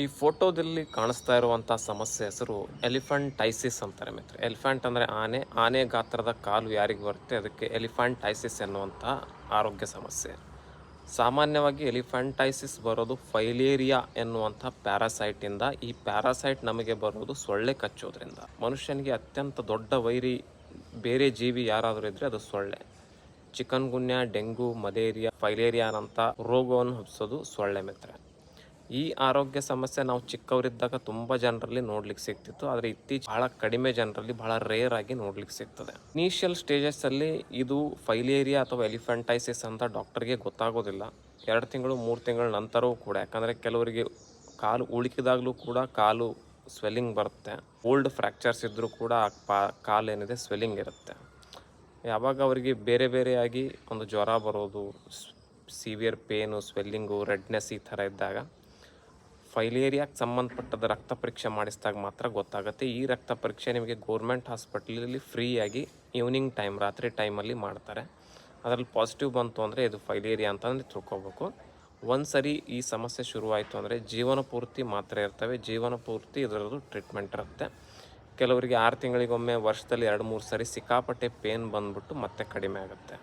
ಈ ಫೋಟೋದಲ್ಲಿ ಕಾಣಿಸ್ತಾ ಇರುವಂತಹ ಸಮಸ್ಯೆ ಹೆಸರು ಎಲಿಫೆಂಟೈಸಿಸ್ ಅಂತಾರೆ ಮಿತ್ರ. ಎಲಿಫೆಂಟ್ ಅಂದರೆ ಆನೆ ಆನೆ ಗಾತ್ರದ ಕಾಲು ಯಾರಿಗೆ ಬರುತ್ತೆ? ಅದಕ್ಕೆ ಎಲಿಫೆಂಟೈಸಿಸ್ ಎನ್ನುವಂತಹ ಆರೋಗ್ಯ ಸಮಸ್ಯೆ. ಸಾಮಾನ್ಯವಾಗಿ ಎಲಿಫೆಂಟೈಸಿಸ್ ಬರೋದು ಫೈಲೇರಿಯಾ ಎನ್ನುವಂಥ ಪ್ಯಾರಾಸೈಟಿಂದ ಈ ಪ್ಯಾರಾಸೈಟ್ ನಮಗೆ ಬರೋದು ಸೊಳ್ಳೆ ಕಚ್ಚೋದ್ರಿಂದ. ಮನುಷ್ಯನಿಗೆ ಅತ್ಯಂತ ದೊಡ್ಡ ವೈರಿ, ಬೇರೆ ಜೀವಿ ಯಾರಾದರೂ ಇದ್ದರೆ ಅದು ಸೊಳ್ಳೆ. ಚಿಕನ್ ಗುನ್ಯಾ ಡೆಂಗು, ಮಲೇರಿಯಾ ಫೈಲೇರಿಯಾನಂಥ ರೋಗವನ್ನು ಹಬ್ಬಿಸೋದು ಸೊಳ್ಳೆ ಮಿತ್ರ. ಈ ಆರೋಗ್ಯ ಸಮಸ್ಯೆ ನಾವು ಚಿಕ್ಕವರಿದ್ದಾಗ ತುಂಬ ಜನರಲ್ಲಿ ನೋಡ್ಲಿಕ್ಕೆ ಸಿಗ್ತಿತ್ತು. ಆದರೆ ಇತ್ತೀಚೆ, ಬಹಳ ಕಡಿಮೆ ಜನರಲ್ಲಿ ಬಹಳ ರೇರ್ ಆಗಿ ನೋಡ್ಲಿಕ್ಕೆ ಸಿಗ್ತದೆ. ಇನಿಷಿಯಲ್ ಸ್ಟೇಜಸ್ಸಲ್ಲಿ ಇದು ಫೈಲೇರಿಯಾ ಅಥವಾ ಎಲಿಫೆಂಟೈಸಿಸ್ ಅಂತ ಡಾಕ್ಟರ್ಗೆ ಗೊತ್ತಾಗೋದಿಲ್ಲ. ಎರಡು ತಿಂಗಳು, ಮೂರು ತಿಂಗಳ ನಂತರವೂ ಕೂಡ. ಯಾಕಂದರೆ ಕೆಲವರಿಗೆ ಕಾಲು ಉಳುಕಿದಾಗಲೂ ಕೂಡ ಕಾಲು ಸ್ವೆಲ್ಲಿಂಗ್ ಬರುತ್ತೆ. ಓಲ್ಡ್ ಫ್ರ್ಯಾಕ್ಚರ್ಸ್ ಇದ್ದರೂ ಕೂಡ ಪಾ, ಕಾಲೇನಿದೆ ಸ್ವೆಲ್ಲಿಂಗ್ ಇರುತ್ತೆ. ಯಾವಾಗ ಅವರಿಗೆ ಬೇರೆ ಬೇರೆಯಾಗಿ ಒಂದು ಜ್ವರ ಬರೋದು ಸಿವಿಯರ್ ಪೇನು ಸ್ವೆಲ್ಲಿಂಗು ರೆಡ್ನೆಸ್ ಈ ಥರ ಇದ್ದಾಗ ಫೈಲೇರಿಯಾಕ್ಕೆ ಸಂಬಂಧಪಟ್ಟದ ರಕ್ತ ಪರೀಕ್ಷೆ ಮಾಡಿಸಿದಾಗ ಮಾತ್ರ ಗೊತ್ತಾಗುತ್ತೆ. ಈ ರಕ್ತ ಪರೀಕ್ಷೆ ನಿಮಗೆ ಗೋರ್ಮೆಂಟ್ ಹಾಸ್ಪಿಟ್ಲಲ್ಲಿ ಫ್ರೀಯಾಗಿ ಈವ್ನಿಂಗ್ ಟೈಮ್, ರಾತ್ರಿ ಟೈಮಲ್ಲಿ ಮಾಡ್ತಾರೆ. ಅದರಲ್ಲಿ ಪಾಸಿಟಿವ್ ಬಂತು ಅಂದರೆ ಇದು ಫೈಲೇರಿಯಾ ಅಂತಂದರೆ ತಿಳ್ಕೊಬೇಕು. ಒಂದು ಸರಿ ಈ ಸಮಸ್ಯೆ ಶುರುವಾಯಿತು ಅಂದರೆ ಜೀವನ ಪೂರ್ತಿ ಮಾತ್ರೆ ಇರ್ತವೆ. ಜೀವನ ಪೂರ್ತಿ ಇದರದ್ದು ಟ್ರೀಟ್ಮೆಂಟ್ ಇರುತ್ತೆ. ಕೆಲವರಿಗೆ ಆರು ತಿಂಗಳಿಗೊಮ್ಮೆ ವರ್ಷದಲ್ಲಿ ಎರಡು ಮೂರು ಸರಿ ಸಿಕ್ಕಾಪಟ್ಟೆ ಪೇನ್ ಬಂದ್ಬಿಟ್ಟು ಮತ್ತೆ ಕಡಿಮೆ ಆಗುತ್ತೆ.